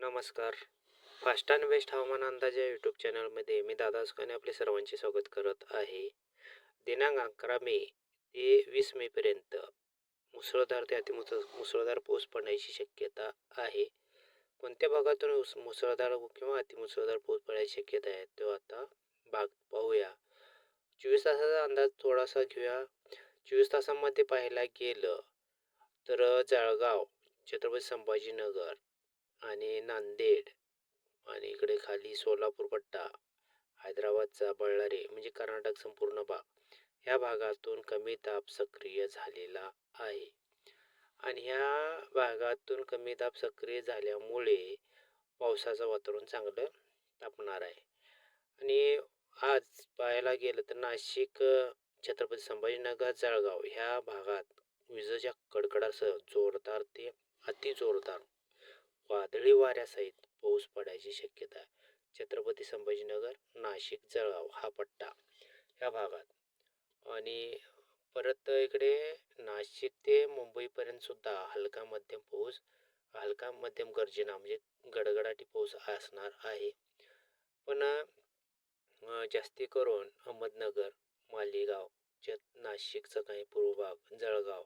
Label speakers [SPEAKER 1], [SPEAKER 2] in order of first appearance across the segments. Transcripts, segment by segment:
[SPEAKER 1] नमस्कार. Fast and best हवामान अंदाज या यूट्यूब चॅनलमध्ये मी दादा असकाने आपले सर्वांचे स्वागत करत आहे. दिनांक अकरा मे ते वीस मेपर्यंत मुसळधार ते अतिमुस मुसळधार पाऊस पडण्याची शक्यता आहे. कोणत्या भागातून उस- मुसळधार किंवा अतिमुसळधार पाऊस पडण्याची शक्यता आहे तो आता भाग पाहूया. चोवीस तासाचा अंदाज थोडासा घेऊया. चोवीस तासामध्ये पाहायला गेलं तर जळगाव छत्रपती संभाजीनगर आणि नांदेड आणि इकडे खाली सोलापूर पट्टा हैदराबादचा बळ्ळारी म्हणजे कर्नाटक संपूर्ण भाग ह्या भागातून कमी दाब सक्रिय झालेला आहे. आणि ह्या भागातून कमी दाब सक्रिय झाल्यामुळे पावसाचं वातावरण चांगलं तापणार आहे. आणि आज पाहायला गेलं तर नाशिक छत्रपती संभाजीनगर जळगाव ह्या भागात विजेच्या कडकडासह जोरदार ते अति जोरदार वादळी वाऱ्यासहित पाऊस पडायची शक्यता आहे. छत्रपती संभाजीनगर नाशिक जळगाव हा पट्टा ह्या भागात. आणि परत इकडे नाशिक ते मुंबईपर्यंत सुद्धा हलका मध्यम पाऊस हलका मध्यम गर्जना म्हणजे गडगडाटी पाऊस असणार आहे. पण जास्ती करून अहमदनगर मालेगाव च नाशिकचा काही पूर्व भाग जळगाव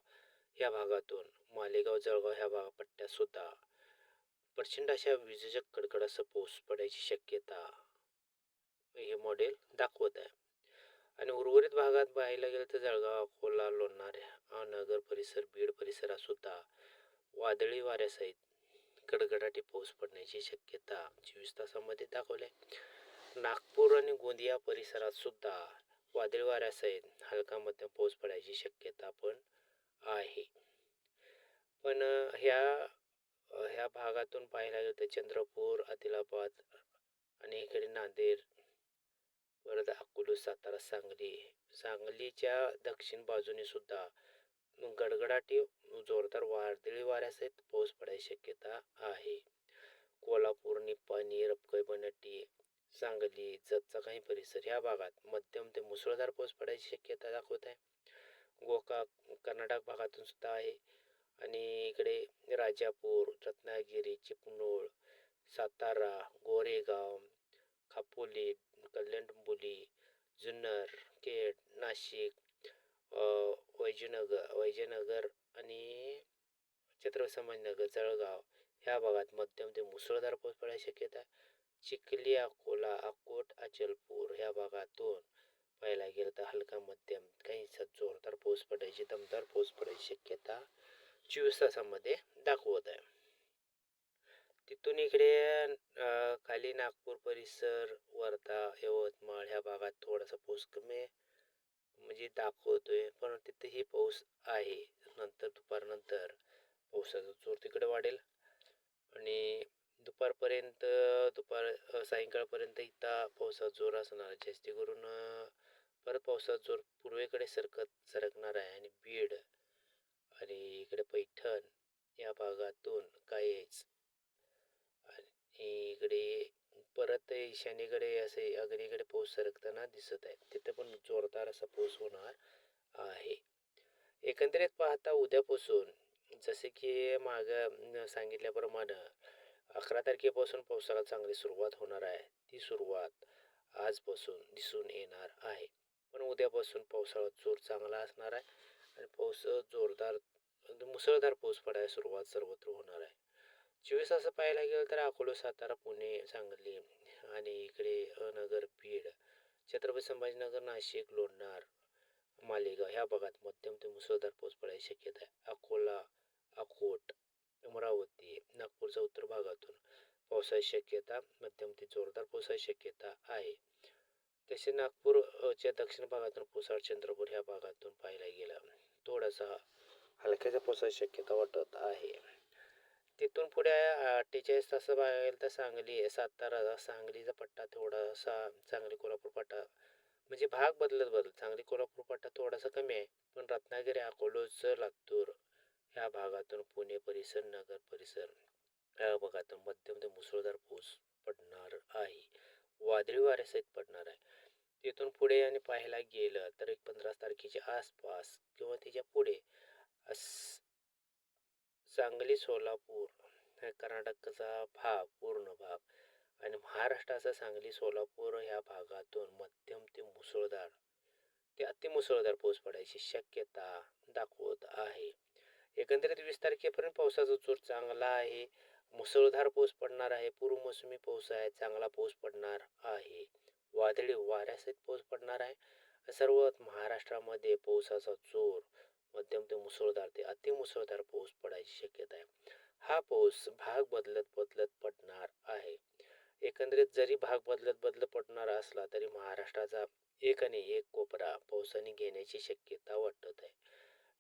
[SPEAKER 1] या भागातून मालेगाव जळगाव ह्या भाग पट्ट्यासुद्धा प्रचंड अशा विजेच्या कडकडाचा पाऊस पडायची शक्यता हे मॉडेल दाखवत आहे. आणि उर्वरित भागात पाहायला गेलं तर जळगाव अकोला लोणार नगर परिसर बीड परिसरात सुद्धा वादळी वाऱ्यासहित कडकडाटी पाऊस पडण्याची शक्यता चोवीस तासामध्ये दाखवली आहे. नागपूर आणि गोंदिया परिसरात सुद्धा वादळी वाऱ्यासहित हलका मध्यम पाऊस पडायची शक्यता पण आहे. पण ह्या ह्या भागातून पाहायला गेलं तर चंद्रपूर आदिलाबाद आणि इकडे नांदेड. परत अकोला सातारा सांगली. सांगलीच्या दक्षिण बाजूने सुद्धा गडगडाटी जोरदार वादळी वाऱ्यासहित पाऊस पडायची शक्यता आहे. कोल्हापूर निपाणी रपकई बनटी सांगली जतचा काही परिसर ह्या भागात मध्यम ते मुसळधार पाऊस पडायची शक्यता दाखवत आहे. गोका कर्नाटक भागातून सुद्धा आहे. आणि इकडे राजापूर रत्नागिरी चिपळूण सातारा गोरेगाव खापोली कल्याण डोंबिवली जुन्नर केड नाशिक वैजनगर वैजनगर आणि छत्रपती संभाजीनगर जळगाव ह्या भागात मध्यम ते मुसळधार पाऊस पडायची शक्यता चिखली अकोला अकोट अचलपूर ह्या भागातून पाहायला गेलं तर हलका मध्यम काही जोरदार पाऊस पडायची दमदार पाऊस पडायची शक्यता चोवीस तासामध्ये दाखवत आहे. तिथून इकडे खाली नागपूर परिसर वर्धा यवतमाळ ह्या भागात थोडासा पाऊस कमी आहे. म्हणजे दाखवतोय पण तिथेही पाऊस आहे. नंतर दुपारनंतर पावसाचा जोर तिकडे वाढेल. आणि दुपारपर्यंत दुपार सायंकाळपर्यंत इथं पावसाचा जोर असणार. जास्ती करून परत पावसाचा जोर पूर्वेकडे सरकत सरकणार आहे. आणि बीड आणि इकडे पैठण या भागातून काहीच आणि इकडे परत ईशान्येकडे असे अग्नीकडे पाऊस सरकताना दिसत आहे. तिथे पण जोरदार असा पाऊस होणार आहे. एकंदरीत पाहता उद्यापासून जसे की माग सांगितल्याप्रमाणे अकरा तारखेपासून पावसाला चांगली सुरुवात होणार आहे. ती सुरुवात आजपासून दिसून येणार आहे. पण उद्यापासून पावसाळा जोर चांगला असणार आहे आणि पाऊस जोरदार म्हणजे मुसळधार पाऊस पडायला सुरुवात सर्वत्र होणार आहे. चोवीस असं पाहायला गेलं तर अकोला सातारा पुणे सांगली आणि इकडे नगर बीड छत्रपती संभाजीनगर नाशिक लोणार मालेगाव ह्या भागात मध्यम ते मुसळधार पाऊस पडायची शक्यता आहे. अकोला अकोट अमरावती नागपूरच्या उत्तर भागातून पावसाची शक्यता मध्यम ते जोरदार पावसाची शक्यता आहे. तसे नागपूरच्या दक्षिण भागातून पुसाळ चंद्रपूर ह्या भागातून पाहायला गेलं थोडासा हलक्याचा पावसाची शक्यता वाटत आहे. तिथून पुढे अठ्ठेचाळीस तास बघायला तर सांगली सातारा सांगलीचा पट्टा थोडासा सांगली कोल्हापूर पट्टा म्हणजे भाग बदलत बदलत सांगली कोल्हापूर पट्टा थोडासा कमी आहे. पण रत्नागिरी अकोलोचं लातूर ह्या भागातून पुणे परिसर नगर परिसर या भागातून मध्यम ते मुसळधार पाऊस पडणार आहे. वादळी वाऱ्यासहित पडणार आहे. तिथून पुढे आणि पाहायला गेलं तर एक पंधरा तारखेच्या आसपास किंवा त्याच्या पुढे सांगली सोलापूर कर्नाटकचा भाग पूर्ण भाग. आणि महाराष्ट्राचा सांगली सोलापूर ह्या भागातून मध्यम ते मुसळधार ते अतिमुसळधार पाऊस पडायची शक्यता दाखवत आहे. एकंदरीत वीस तारखेपर्यंत पावसाचा जोर चांगला आहे. मुसळधार पाऊस पडणार आहे. पूर्व मोसमी पाऊस आहे. चांगला पाऊस पडणार आहे. वादळी वाऱ्यासहित पाऊस पडणार आहे. सर्व महाराष्ट्रामध्ये पावसाचा जोर मध्यम ते मुसळधार ते अतिमुसळधार पाऊस पडायची शक्यता आहे. हा पाऊस भाग बदलत बदलत पडणार आहे. एकंदरीत जरी भाग बदलत बदलत पडणार असला तरी महाराष्ट्राचा एक आणि एक कोपरा पावसाने घेण्याची शक्यता वाटत आहे.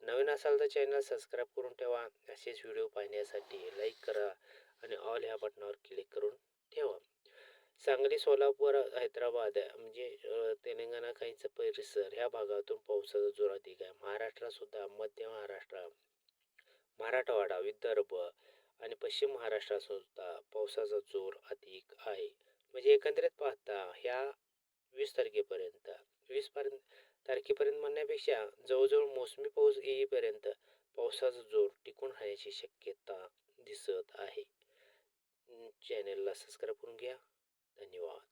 [SPEAKER 1] नवीन असाल तर चॅनल सबस्क्राईब करून ठेवा. असेच व्हिडिओ पाहण्यासाठी लाईक करा आणि ऑल ह्या बटनावर क्लिक करून ठेवा. सांगली सोलापूर हैदराबाद म्हणजे तेलंगणा काहींचं परिसर ह्या भागातून पावसाचा जोर अधिक आहे. महाराष्ट्रातसुद्धा मध्य महाराष्ट्र मराठवाडा विदर्भ आणि पश्चिम महाराष्ट्रात सुद्धा पावसाचा जोर अधिक आहे. म्हणजे एकंदरीत पाहता ह्या वीस तारखेपर्यंत वीस पर्यंत तारखेपर्यंत म्हणण्यापेक्षा जवळजवळ मोसमी पाऊस येईपर्यंत पावसाचा जोर टिकून राहण्याची शक्यता दिसत आहे. चॅनेलला सबस्क्राईब करून घ्या. धन्यवाद